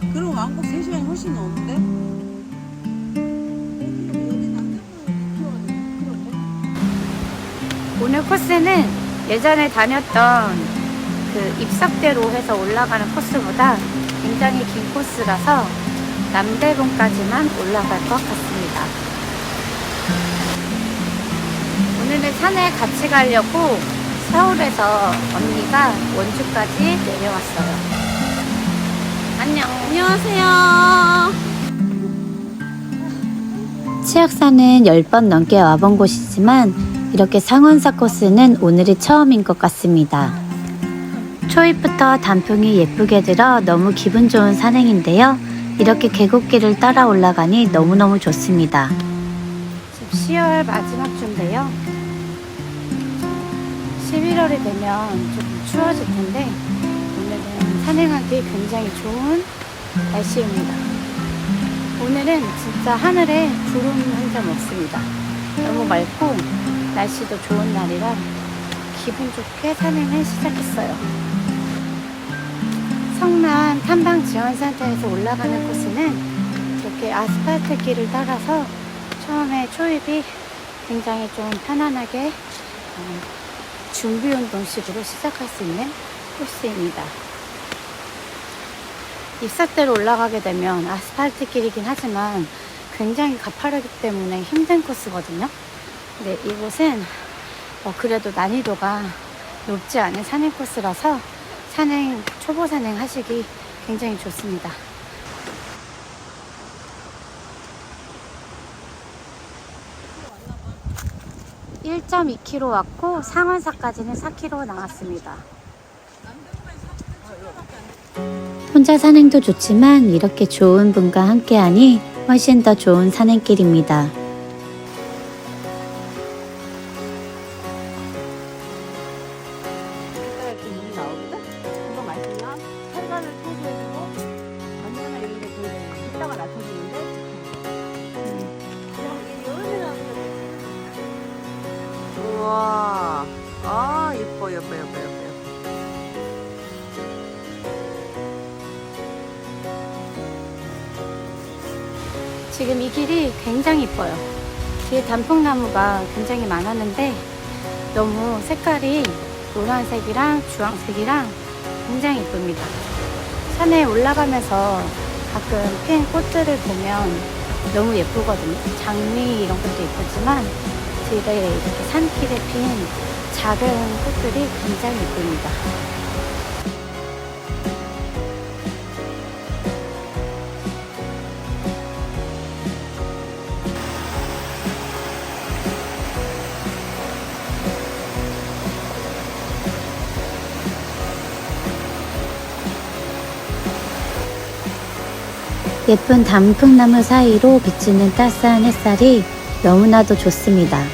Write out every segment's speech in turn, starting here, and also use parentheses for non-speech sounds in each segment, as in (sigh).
그럼 왕복 3시간이 훨씬 넘는데? 오늘 코스는 예전에 다녔던 그 입석대로 해서 올라가는 코스보다 굉장히 긴 코스라서 남대봉까지만 올라갈 것 같습니다. 오늘은 산에 같이 가려고 서울에서 언니가 원주까지 내려왔어요. 안녕. 안녕하세요. 치악산은 10번 넘게 와본 곳이지만 이렇게 상원사 코스는 오늘이 처음인 것 같습니다. 초입부터 단풍이 예쁘게 들어 너무 기분 좋은 산행인데요. 이렇게 계곡길을 따라 올라가니 너무너무 좋습니다. 지금 10월 마지막 주인데요. 11월이 되면 좀 추워질 텐데 오늘은 산행하기 굉장히 좋은 날씨입니다. 오늘은 진짜 하늘에 구름 한 점 없습니다. 너무 맑고 날씨도 좋은 날이라 기분 좋게 산행을 시작했어요. 성남 탐방 지원센터에서 올라가는 코스는 이렇게 아스팔트 길을 따라서 처음에 초입이 굉장히 좀 편안하게 어, 준비 운동식으로 시작할 수 있는 코스입니다. 입사대로 올라가게 되면 아스팔트 길이긴 하지만 굉장히 가파르기 때문에 힘든 코스거든요. 근데 이곳은 어, 그래도 난이도가 높지 않은 산행 코스라서 산행, 초보 산행 하시기 굉장히 좋습니다. 1.2km 왔고 상원사까지는 4km 나왔습니다. 혼자 산행도 좋지만 이렇게 좋은 분과 함께하니 훨씬 더 좋은 산행길입니다. 지금 이 길이 굉장히 이뻐요. 뒤에 단풍나무가 굉장히 많았는데 너무 색깔이 노란색이랑 주황색이랑 굉장히 이쁩니다. 산에 올라가면서 가끔 핀 꽃들을 보면 너무 예쁘거든요. 장미 이런 것도 예쁘지만 뒤에 이렇게 산길에 핀 작은 꽃들이 굉장히 예쁩니다. 예쁜 단풍나무 사이로 비치는 따스한 햇살이 너무나도 좋습니다.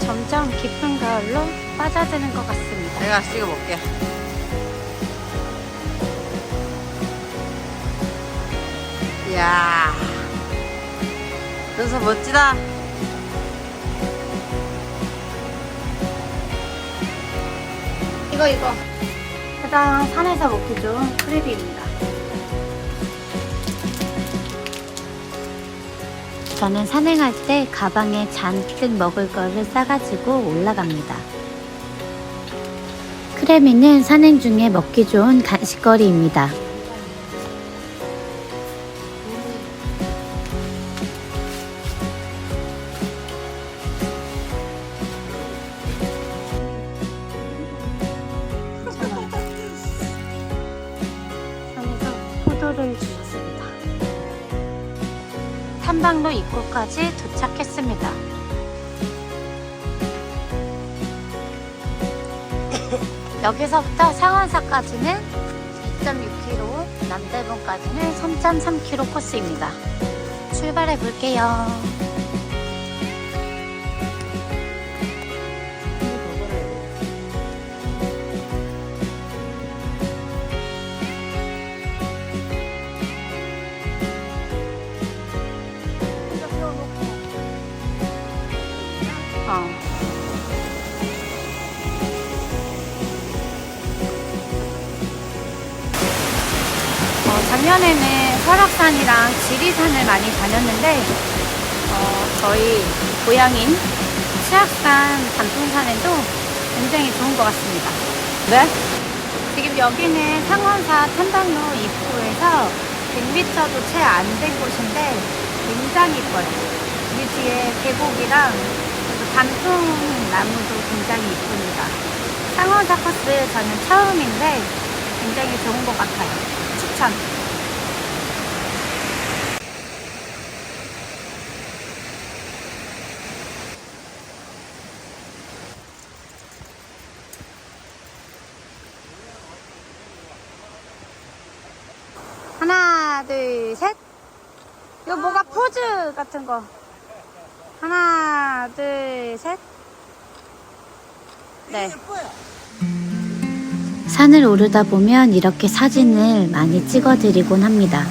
점점 깊은 가을로 빠져드는 것 같습니다. 내가 찍어 볼게. 이야. 눈썹 멋지다. 이거 이거 가장 산에서 먹기 좋은 크랩입니다. 저는 산행할 때 가방에 잔뜩 먹을 거를 싸가지고 올라갑니다. 크래미는 산행 중에 먹기 좋은 간식거리입니다. 입구까지 도착했습니다. 여기서부터 상원사까지는 2.6km, 남대문까지는 3.3km 코스입니다. 출발해 볼게요. 작년에는 설악산이랑 지리산을 많이 다녔는데 어, 저희 고향인 치악산 단풍산에도 굉장히 좋은 것 같습니다. 네? 지금 여기는 상원사 탐방로 입구에서 100m도 채 안 된 곳인데 굉장히 이뻐요. 이 뒤에 계곡이랑 단풍 나무도 굉장히 이쁩니다. 상원사 코스 저는 처음인데 굉장히 좋은 것 같아요. 추천! 하나, 둘, 셋. 이거 뭐가 포즈 같은 거. 하나, 둘, 셋. 네. 산을 오르다 보면 이렇게 사진을 많이 찍어드리곤 합니다.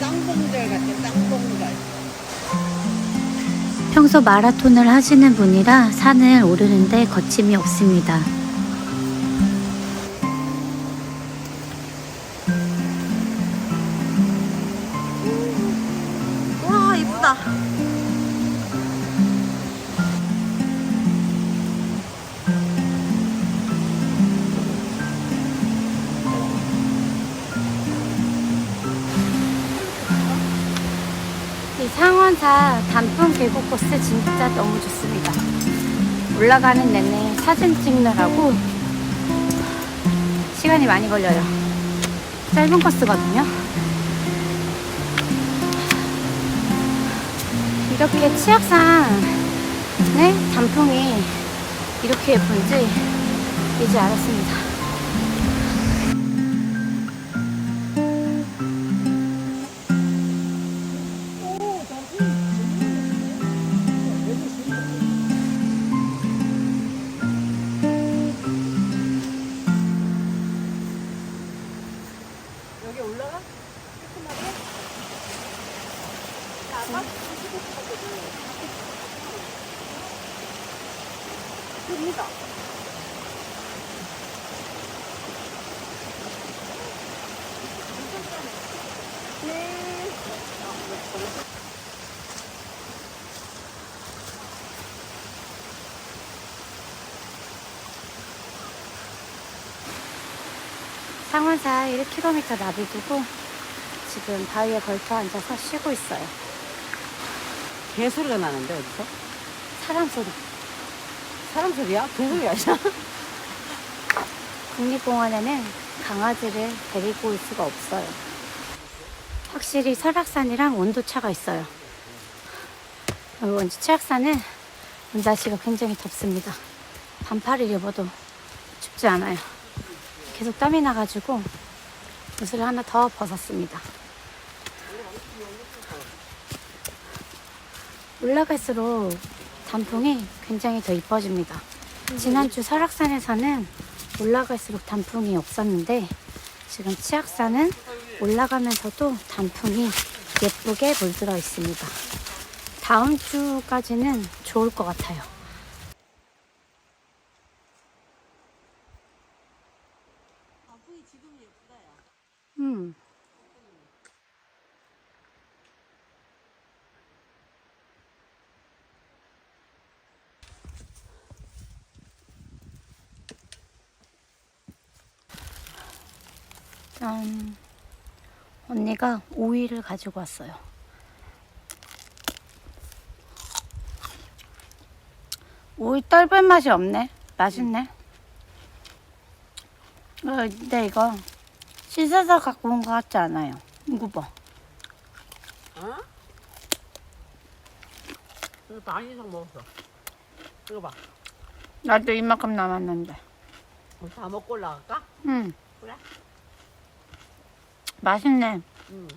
쌍봉절 같아, 쌍봉절. 평소 마라톤을 하시는 분이라 산을 오르는데 거침이 없습니다. 2차 단풍 계곡 코스 진짜 너무 좋습니다. 올라가는 내내 사진 찍느라고 시간이 많이 걸려요. 짧은 코스거든요. 이렇게 치악산의 단풍이 이렇게 예쁜지 이제 알았습니다. 상원사 1km 나비 두고 지금 바위에 걸터 앉아서 쉬고 있어요. 개 소리가 나는데 어디서? 사람 소리. 사람 소리야? 개 소리가 아니야? 국립공원에는 강아지를 데리고 올 수가 없어요. 확실히 설악산이랑 온도차가 있어요. 원주 치악산은 날씨가 굉장히 덥습니다. 반팔을 입어도 춥지 않아요. 계속 땀이 나가지고 옷을 하나 더 벗었습니다. 올라갈수록 단풍이 굉장히 더 이뻐집니다. 지난주 설악산에서는 올라갈수록 단풍이 없었는데 지금 치악산은 올라가면서도 단풍이 예쁘게 물들어 있습니다. 다음 주까지는 좋을 것 같아요. 음. 짠. 언니가 오이를 가지고 왔어요. 오이 떫은 맛이 없네. 맛있네. 어, 근데 이거 씻어서 갖고 온 것 같지 않아요. 이거 봐. 어? 이거 반 이상 먹었어. 이거 봐. 나도 이만큼 남았는데. 그럼 다 먹고 올라갈까? 응. 그래. 맛있네. 응.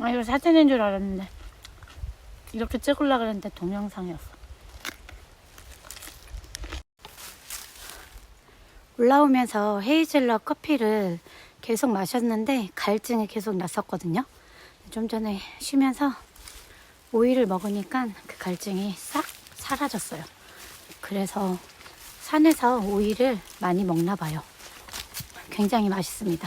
아, 이거 사진인 줄 알았는데. 이렇게 찍으려고 그랬는데 동영상이었어. 올라오면서 헤이즐넛 커피를 계속 마셨는데 갈증이 계속 났었거든요. 좀 전에 쉬면서 오이를 먹으니까 그 갈증이 싹 사라졌어요. 그래서 산에서 오이를 많이 먹나 봐요. 굉장히 맛있습니다.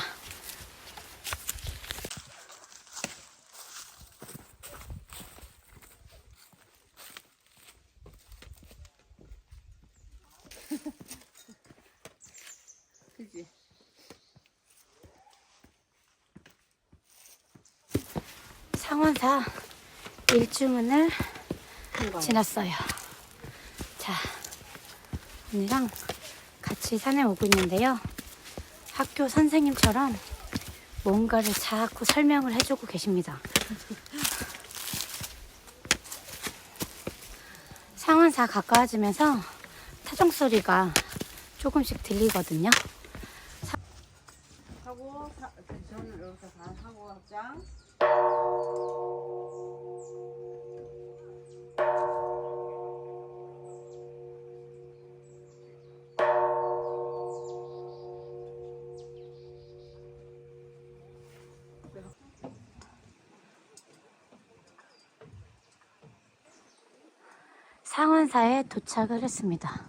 그지? 상원사 일 주문을 지났어요. 자, 언니랑 같이 산에 오고 있는데요. 학교 선생님처럼 뭔가를 자꾸 설명을 해주고 계십니다. (laughs) 상원사 가까워지면서 타종 소리가 조금씩 들리거든요. 하고 사, 저는 여기서 다 하고 합장. 상원사에 도착을 했습니다.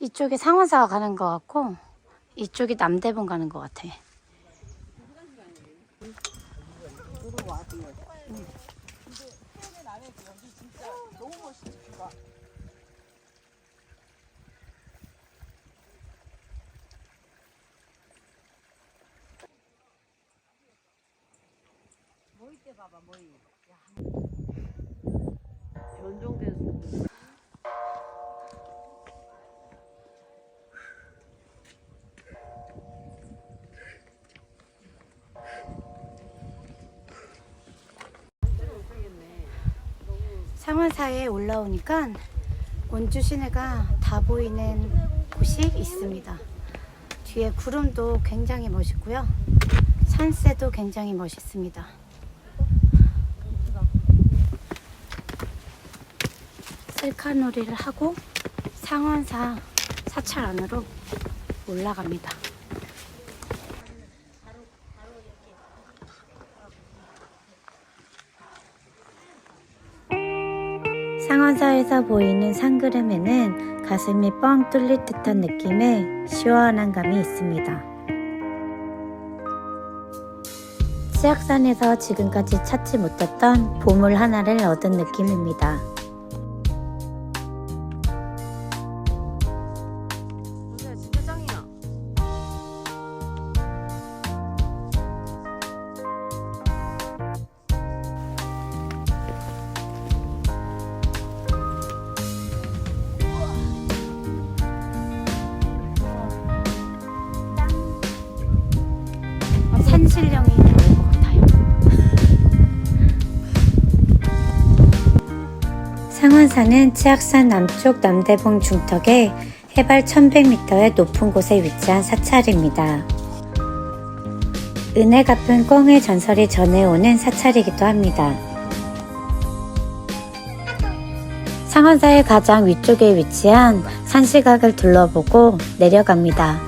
이쪽에 상원사가 가는 것 같고 이쪽이 남대문 가는 것 같아. 연종된 수. 상원사에 올라오니까 원주 시내가 다 보이는 곳이 있습니다. 뒤에 구름도 굉장히 멋있고요. 산새도 굉장히 멋있습니다. 셀카놀이를 하고 상원사 사찰 안으로 올라갑니다. 상원사에서 보이는 산그름에는 가슴이 뻥 뚫릴 듯한 느낌의 시원한 감이 있습니다. 치악산에서 지금까지 찾지 못했던 보물 하나를 얻은 느낌입니다. 상원사는 치악산 남쪽 남대봉 중턱에 해발 1100m의 높은 곳에 위치한 사찰입니다. 은혜 갚은 꽁의 전설이 전해오는 사찰이기도 합니다. 상원사의 가장 위쪽에 위치한 산시각을 둘러보고 내려갑니다.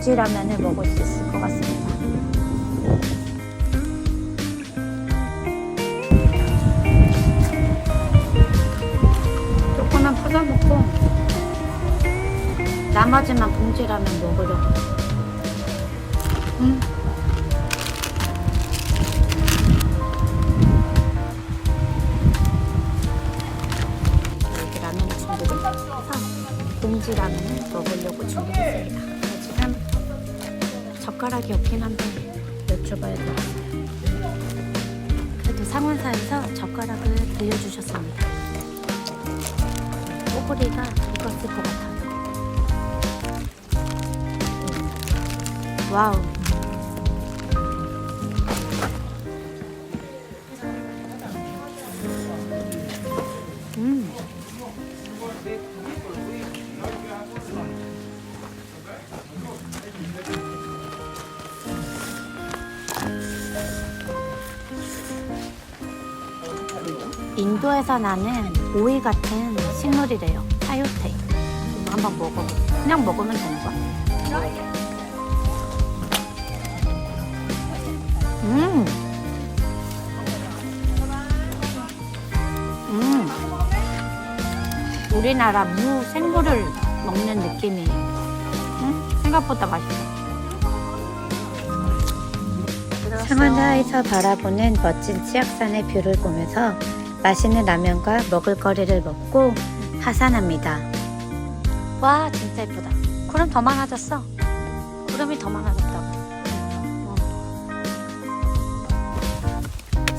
봉지라면을 먹을 수 있을 것 같습니다. 조금만 퍼져먹고 나머지만 봉지라면 먹으려고. 음. 라면을 준비를 해서 봉지 라면을 먹으려고 준비했습니다. 젓가락이 없긴 한데 여쭤봐야 되겠어요. 그래도 상원사에서 젓가락을 들려주셨습니다. 꼬부리가 익었을 것 같아요. 와우. 인도에서 나는 오이 같은 식물이래요. 사요테. 한번 먹어. 그냥 먹으면 되는 거야. 음. 음. 우리나라 무 생물을 먹는 느낌이에요. 응? 생각보다 맛있어. 상원사에서 바라보는 멋진 치악산의 뷰를 보면서 맛있는 라면과 먹을거리를 먹고 하산합니다. 와 진짜 예쁘다. 구름 더 많아졌어. 구름이 더 많아졌다고. 어.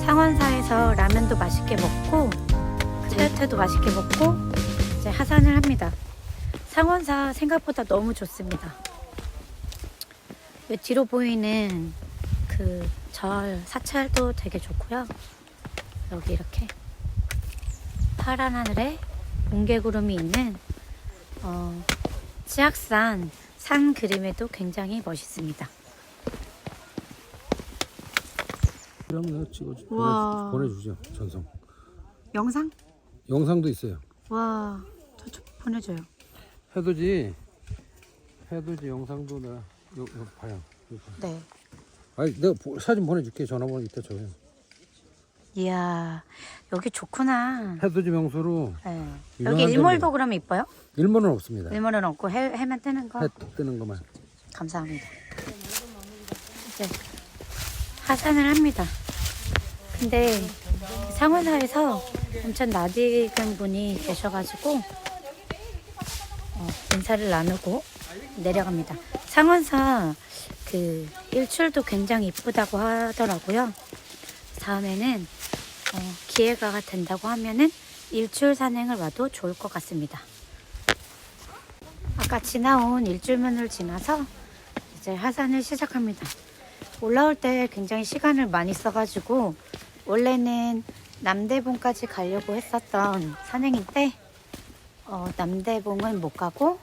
상원사에서 라면도 맛있게 먹고 차요테도 맛있게 먹고 이제 하산을 합니다. 상원사 생각보다 너무 좋습니다. 이 뒤로 보이는 그 절 사찰도 되게 좋고요. 여기 이렇게 파란 하늘에 뭉게구름이 있는 어, 지악산 산 그림에도 굉장히 멋있습니다. 그럼 내가 찍어 우와. 보내주죠 전송 영상? 영상도 있어요 와, 저, 저 보내줘요. 해돋이 해돋이 영상도 내가 요, 요 봐요 요 봐. 네. 아니 내가 보- 사진 보내줄게 전화번호 이따 줘요 이야 여기 좋구나. 해돋이 명소로 네. 유명한 여기 일몰도. 그러면 이뻐요? 일본은 없습니다 일몰은 없고 해, 해만 뜨는 거? 해 뜨는 것만 감사합니다. 이제 하산을 합니다. 근데 상원사에서 엄청 낯익은 분이 계셔가지고 어, 인사를 나누고 내려갑니다. 상원사 그 일출도 굉장히 이쁘다고 하더라고요. 다음에는 어, 기회가 된다고 하면은 일출 산행을 와도 좋을 것 같습니다. 아까 지나온 일출문을 지나서 이제 하산을 시작합니다. 올라올 때 굉장히 시간을 많이 써가지고 원래는 남대봉까지 가려고 했었던 산행인데 어, 남대봉은 못 가고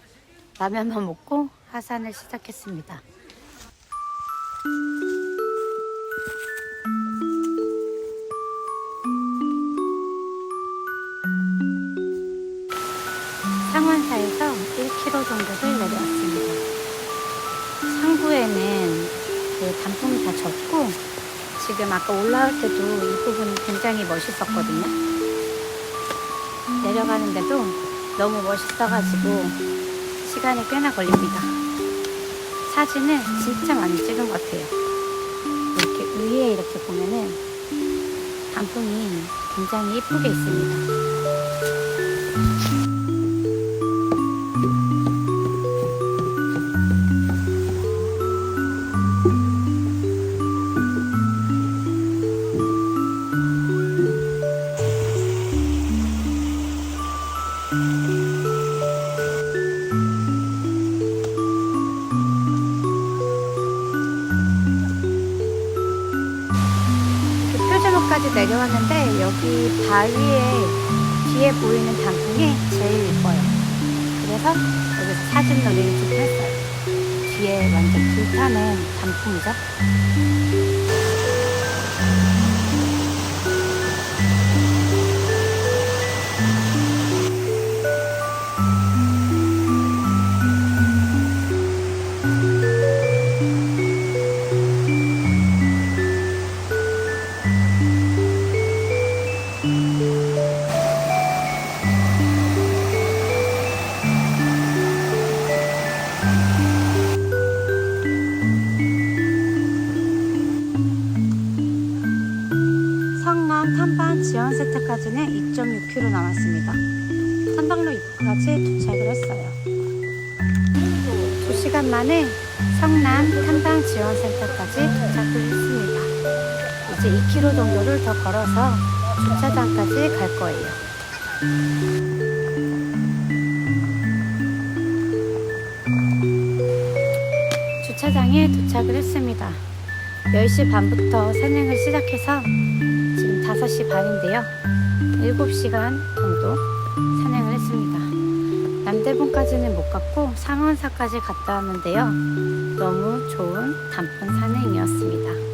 라면만 먹고 하산을 시작했습니다. 상원사에서 1km 정도를 내려왔습니다. 상부에는 그 단풍이 다 졌고 지금 아까 올라올 때도 이 부분이 굉장히 멋있었거든요. 내려가는데도 너무 멋있어가지고 시간이 꽤나 걸립니다. 사진을 진짜 많이 찍은 것 같아요. 이렇게 위에 이렇게 보면은 단풍이 굉장히 예쁘게 있습니다. 내려왔는데 여기 바위에 뒤에 보이는 단풍이 제일 예뻐요. 그래서 여기서 사진 놀이를 좀 했어요. 뒤에 완전 불타는 단풍이죠. 2km 정도를 더 걸어서 주차장까지 갈 거예요. 주차장에 도착을 했습니다. 10시 반부터 산행을 시작해서 지금 5시 반인데요. 7시간 정도 산행을 했습니다. 남대봉까지는 못 갔고 상원사까지 갔다 왔는데요. 너무 좋은 단풍 산행이었습니다.